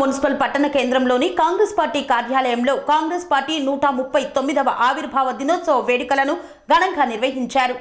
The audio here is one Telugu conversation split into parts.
మున్సిపల్ పట్టణ కేంద్రంలోని కాంగ్రెస్ పార్టీ కార్యాలయంలో కాంగ్రెస్ పార్టీ నూట ముప్పై తొమ్మిదవ ఆవిర్భావ దినోత్సవ వేడుకలను ఘనంగా నిర్వహించారు.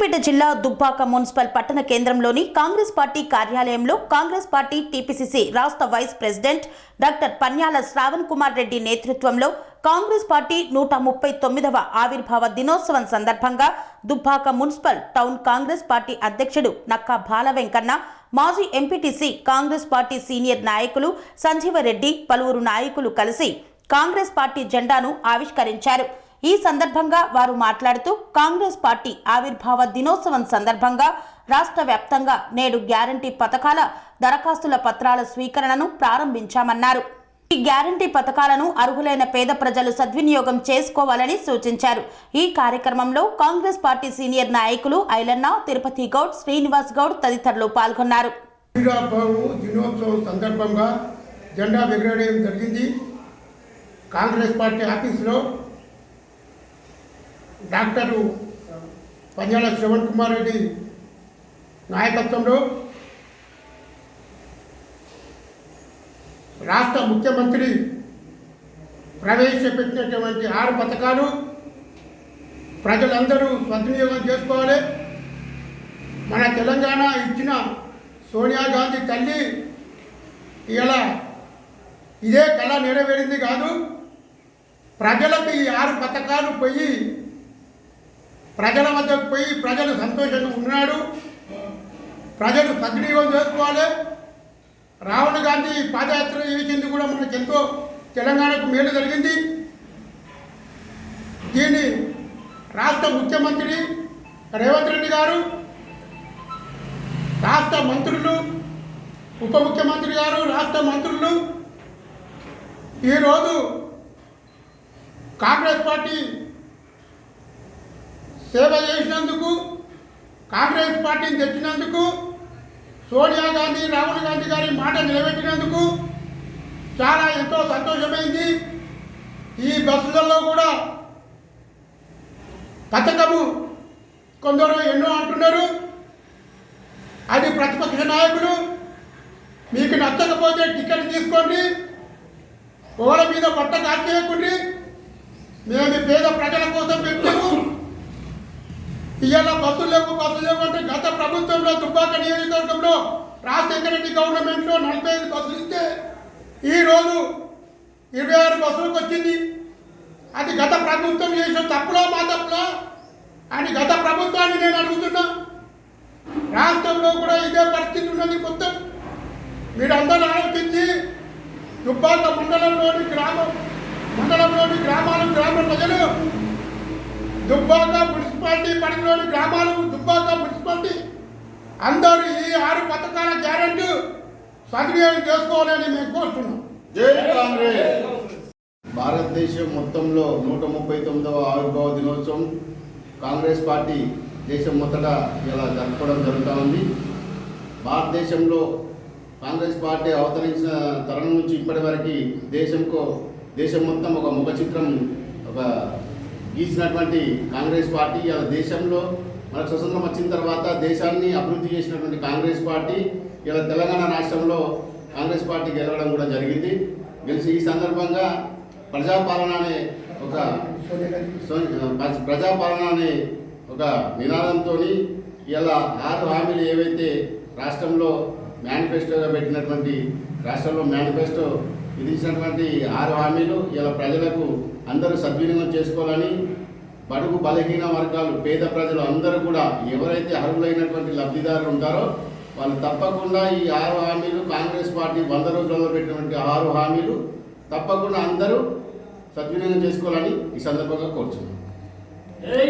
సిద్దిపేట జిల్లా దుబ్బాక మున్సిపల్ పట్టణ కేంద్రంలోని కాంగ్రెస్ పార్టీ కార్యాలయంలో కాంగ్రెస్ పార్టీ టీపీసీసీ రాష్ట్ర vice president doctor Panyala Shravan Kumar Reddy నేతృత్వంలో కాంగ్రెస్ పార్టీ నూట ముప్పై తొమ్మిదవ ఆవిర్భావ దినోత్సవం సందర్భంగా Dubbaka municipal town Congress party అధ్యక్షుడు నక్కా బాల వెంకన్న మాజీ ఎంపీటీసీ కాంగ్రెస్ పార్టీ సీనియర్ నాయకులు సంజీవరెడ్డి పలువురు నాయకులు కలిసి కాంగ్రెస్ పార్టీ జెండాను ఆవిష్కరించారు. ఈ సందర్భంగా వారు మాట్లాడుతూ కాంగ్రెస్ పార్టీ ఆవిర్భావ దినోత్సవం సందర్భంగా రాష్ట్ర వ్యాప్తంగా నేడు గ్యారంటీ పథకాల దరఖాస్తుల పత్రాల స్వీకరణను ప్రారంభించామన్నారు. ఈ గ్యారంటీ పథకాలను అర్హులైన పేద ప్రజలు సద్వినియోగం చేసుకోవాలని సూచించారు. ఈ కార్యక్రమంలో కాంగ్రెస్ పార్టీ సీనియర్ నాయకులు ఐలన్న తిరుపతి గౌడ్ శ్రీనివాస్ గౌడ్ తదితరులు పాల్గొన్నారు. దినోత్సవం సందర్భంగా జెండా ఎగరవేయడం జరిగింది. కాంగ్రెస్ పార్టీ ఆఫీసులో డాక్టరు పంజాల శ్రవణ్ కుమార్ రెడ్డి నాయకత్వంలో రాష్ట్ర ముఖ్యమంత్రి ప్రవేశపెట్టినటువంటి ఆరు పథకాలు ప్రజలందరూ సద్వినియోగం చేసుకోవాలి. మన తెలంగాణ ఇచ్చిన సోనియా గాంధీ తల్లి ఇలా ఇదే కళ నెరవేరింది కాదు. ప్రజలకు ఈ ఆరు పథకాలు పోయి ప్రజల వద్దకు పోయి ప్రజలు సంతోషంగా ఉన్నాడు. ప్రజలు సద్వినియోగం చేసుకోవాలి రాహుల్ గాంధీ పాదయాత్ర చేసింది కూడా మనకు ఎంతో తెలంగాణకు మేలు జరిగింది. దీన్ని రాష్ట్ర ముఖ్యమంత్రి రేవంత్ రెడ్డి గారు రాష్ట్ర మంత్రులు ఉప ముఖ్యమంత్రి గారు రాష్ట్ర మంత్రులు ఈరోజు కాంగ్రెస్ పార్టీ సేవ చేసినందుకు కాంగ్రెస్ పార్టీని తెచ్చినందుకు సోనియా గాంధీ రాహుల్ గాంధీ గారి మాట నిలబెట్టినందుకు చాలా ఎంతో సంతోషమైంది. ఈ బస్సులలో కూడా పథకము కొందరు ఎన్నో అంటున్నారు. అది ప్రతిపక్ష నాయకులు మీకు నచ్చకపోతే టికెట్ తీసుకోండి. ఓల మీద పట్ట కాచేయకుండి మేము పేద ప్రజల కోసం పెట్టాము ఇవాళ బస్సులు లేవు బస్సులు లేవు అంటే గత ప్రభుత్వంలో దుబ్బాక నియోజకవర్గంలో రాజశేఖర రెడ్డి గవర్నమెంట్లో నలభై ఐదు బస్సులు ఇస్తే ఈరోజు ఇరవై ఆరు బస్సులకు వచ్చింది. అది గత ప్రభుత్వం చేసిన తప్పులో మా తప్పులో? అని గత ప్రభుత్వాన్ని నేను అడుగుతున్నా. రాష్ట్రంలో కూడా ఇదే పరిస్థితి ఉన్నది మొత్తం. మీరందరూ ఆలోచించి దుబ్బాక మండలంలోని గ్రామం మండలంలోని గ్రామాలు గ్రామ ప్రజలు దుబ్బాక మున్సిపాలిటీ పరిధిలోని గ్రామాలు దుబ్బాక మున్సిపాలిటీ. అందరూ ఈ ఆరు పథకాల గ్యారంటీ సద్వినియోగం చేసుకోవాలని మేము కోరుతున్నాం. కాంగ్రెస్. భారతదేశం మొత్తంలో నూట ముప్పై తొమ్మిదవ ఆవిర్భావ దినోత్సవం. కాంగ్రెస్ పార్టీ దేశం మొత్తట ఇలా జరుపుకోవడం జరుగుతూ ఉంది. భారతదేశంలో కాంగ్రెస్ పార్టీ అవతరించిన తరుణం నుంచి ఇప్పటి వరకు దేశంకు దేశం మొత్తం ఒక ముఖ చిత్రం ఒక గీసినటువంటి కాంగ్రెస్ పార్టీ ఇలా దేశంలో మనకు స్వతంత్రం వచ్చిన తర్వాత దేశాన్ని అభివృద్ధి చేసినటువంటి కాంగ్రెస్ పార్టీ ఇలా తెలంగాణ రాష్ట్రంలో కాంగ్రెస్ పార్టీ గెలవడం కూడా జరిగింది. గెలిచి ఈ సందర్భంగా ప్రజాపాలన అనే ఒక ప్రజాపాలన అనే ఒక నినాదంతో ఇలా ఆరు హామీలు ఏవైతే రాష్ట్రంలో మేనిఫెస్టోగా పెట్టినటువంటి రాష్ట్రంలో మేనిఫెస్టో విధించినటువంటి ఆరు హామీలు ఇలా ప్రజలకు అందరూ సద్వినియోగం చేసుకోవాలని బడుగు బలహీన వర్గాలు పేద ప్రజలు అందరూ కూడా ఎవరైతే అర్హులైనటువంటి లబ్ధిదారులు ఉంటారో వాళ్ళు తప్పకుండా ఈ ఆరు హామీలు కాంగ్రెస్ పార్టీ వంద రోజులలో పెట్టినటువంటి ఆరు హామీలు తప్పకుండా అందరూ సద్వినియోగం చేసుకోవాలని ఈ సందర్భంగా కోరుచున్నాను